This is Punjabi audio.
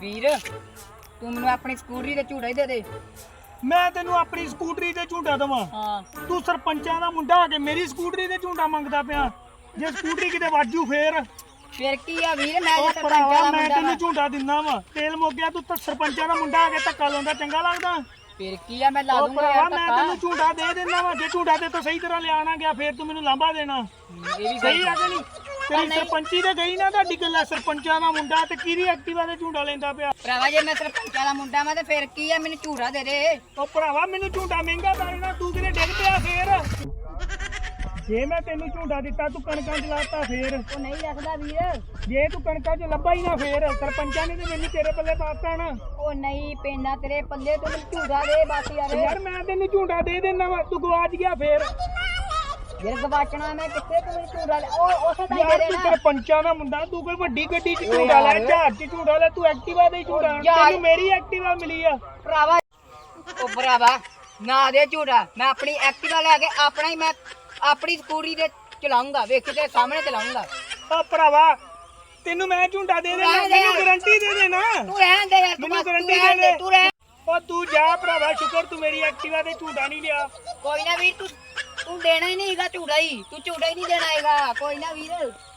ਵੀਰ ਤੂੰ ਮੈਨੂੰ ਆਪਣੀ ਸਕੂਟਰੀ ਤੇ ਝੂੜਾ ਹੀ ਦੇ ਦੇ। ਮੈਂ ਤੈਨੂੰ ਆਪਣੀ ਸਕੂਟਰੀ ਤੇ ਝੂਟਾ ਦਵਾਂ। ਹਾਂ। ਤੂੰ ਸਰਪੰਚਾਂ ਦਾ ਮੁੰਡਾ ਹੋ ਕੇ ਮੇਰੀ ਸਕੂਟਰੀ ਤੇ ਝੂਟਾ ਮੰਗਦਾ ਪਿਆ। ਜੇ ਸਕੂਟਰੀ ਕਿਤੇ ਵਾਜੂ ਫੇਰ। ਫਿਰ ਕੀ ਆ ਵੀਰ ਮੈਂ ਉਹ ਜੇ ਭਰਾਵਾ ਸਰਪੰਚਾਂ ਦਾ ਮੈਂ ਮੁੰਡਾ ਤੈਨੂੰ ਵਾਂ। ਝੂਟਾ ਦਿੰਦਾ ਵਾ। ਤੇਲ ਮੁੱਕ ਗਿਆ ਤੂੰ ਤਾਂ ਸਰਪੰਚਾਂ ਦਾ ਮੁੰਡਾ ਆ ਕੇ ਧੱਕਾ ਲਾਉਂਦਾ ਚੰਗਾ ਲੱਗਦਾ? ਫਿਰ ਕੀ ਆ ਮੈਂ ਲਾ ਉਹ ਦੂੰਗਾ ਭਰਾਵਾ ਯਾਰ ਮੈਂ ਧੱਕਾ। ਤੈਨੂੰ ਝੂਟਾ ਦੇ ਦਿੰਦਾ ਵਾ। ਜੇ ਝੂਟਾ ਤੇ ਤੋਂ ਸਹੀ ਤਰ੍ਹਾਂ ਲਿਆਣਾ ਗਿਆ ਫੇਰ ਤੂੰ ਮੈਨੂੰ ਲਾਂਭਾ ਦੇਣਾ। ਇਹ ਵੀ ਸਹੀ ਆ ਕਿ ਨਹੀਂ? ਤੇਰੀ। ਸਰਪੰਚੀ ਤੇ ਗਈ ਨਾ ਤੁਹਾਡੀ ਗੱਲ ਸਰਪੰਚਾਂ ਦਾ ਮੁੰਡਾ ਤੇ ਕਿਹਦੀ ਐਕਟਿਵਾ ਤੇ ਝੂਟਾ ਲੈਂਦਾ ਪਿਆ? ਭਰਾਵਾ ਜੇ ਮੈਂ ਸਰਪੰਚਾਂ ਦਾ ਮੁੰਡਾ ਵਾਂ ਤੇ ਫਿਰ ਕੀ ਆ? ਮੈਨੂੰ ਝੂੜਾ ਦੇ ਦੇ। ਉਹ ਭਰਾਵਾ ਮੈਨੂੰ ਝੂਟਾ ਮਹਿੰਗਾ ਪੈਣਾ ਤੂੰ ਕਿਤੇ ਡਿੱਗ ਪਿਆ ਫੇਰ? ਜੇ ਮੈਂ ਤੈਨੂੰ ਝੂਟਾ ਦਿੱਤਾ ਤੂੰ ਕਣਕਾਂ ਚ ਲਾਤਾ ਫੇਰ। ਉਹ ਨਹੀਂ ਰੱਖਦਾ ਵੀਰ। ਜੇ ਤੂੰ ਕਣਕਾਂ 'ਚ ਲੱਭਾ ਹੀ ਨਾ ਫੇਰ ਸਰਪੰਚਾਂ ਨੇ ਤੇ ਮੈਨੂੰ ਤੇਰੇ ਪੱਲੇ ਪਾਤਾ ਨਾ। ਉਹ ਨਹੀਂ ਪੈਂਦਾ ਤੇਰੇ ਪੱਲੇ ਤੂੰ ਮੈਨੂੰ ਝੂੜਾ ਦੇ ਬਸ ਯਾਰ ਯਾਰ ਮੈਂ ਤੈਨੂੰ ਝੂਟਾ ਦੇ ਦੇਣਾ ਵਾ ਤੂੰ ਗਵਾਚ ਗਿਆ ਫੇਰ। ਯਾਰ ਗਵਾਚਣਾ ਮੈਂ ਕਿੱਥੇ ਤੂੰ ਝੂੜਾ ਲੈ ਉਹ ਉਸੇ ਤਾਂ ਯਾਰ ਤੂੰ ਸਰਪੰਚਾਂ ਦਾ ਮੁੰਡਾ ਤੂੰ ਕੋਈ ਵੱਡੀ ਗੱਡੀ 'ਚ ਝੂਟਾ ਲੈ। ਜਹਾਜ਼ 'ਚ ਝੂਟਾ ਲੈ ਤੂੰ ਐਕਟਿਵਾ ਦੇ ਹੀ ਝੂਟਾ ਯਾਰ। ਤੈਨੂੰ ਮੇਰੀ ਐਕਟਿਵਾ ਮਿਲੀ ਆ ਭਰਾਵਾ ਉਹ ਭਰਾਵਾ ਨਾ ਦੇ ਝੂੜਾ ਮੈਂ ਆਪਣੀ ਐਕਟਿਵਾ ਲੈ ਕੇ ਆਪਣਾ ਹੀ ਮੈਂ ਆਪਣੀ ਸਕੂਟਰੀ ਤੇ ਚਲਾਉਂਗਾ ਵੇਖ ਤੇ ਸਾਹਮਣੇ ਚਲਾਉਂਗਾ ਓ ਭਰਾਵਾ ਤੈਨੂੰ ਮੈਂ ਝੂਟਾ ਦੇ ਦੇਣਾ ਰਹਿਣ ਦੇ ਮੈਨੂੰ ਯਾਰ। ਗਾਰੰਟੀ ਦੇ ਦੇਣਾ ਤੂੰ ਰਹਿਣ ਦੇ ਯਾਰ ਤੂੰ ਮੈਨੂੰ ਬਸ ਤੂੰ guarantee ਰਹਿਣ ਦੇ ਦੇ ਦੇ। ਤੂੰ ਰਹਿ ਓ ਤੂੰ ਜਾ ਭਰਾਵਾ ਸ਼ੁਕਰ ਤੂੰ ਮੇਰੀ ਐਕਟਿਵਾ ਤੇ ਝੂਟਾ ਨਹੀਂ ਲਿਆ ਕੋਈ ਨਾ ਵੀਰ ਤੂੰ ਤੂੰ ਦੇਣਾ ਹੀ ਨਹੀਂ ਹੈਗਾ ਝੂੜਾ ਹੀ ਤੂੰ ਝੂੜਾ ਹੀ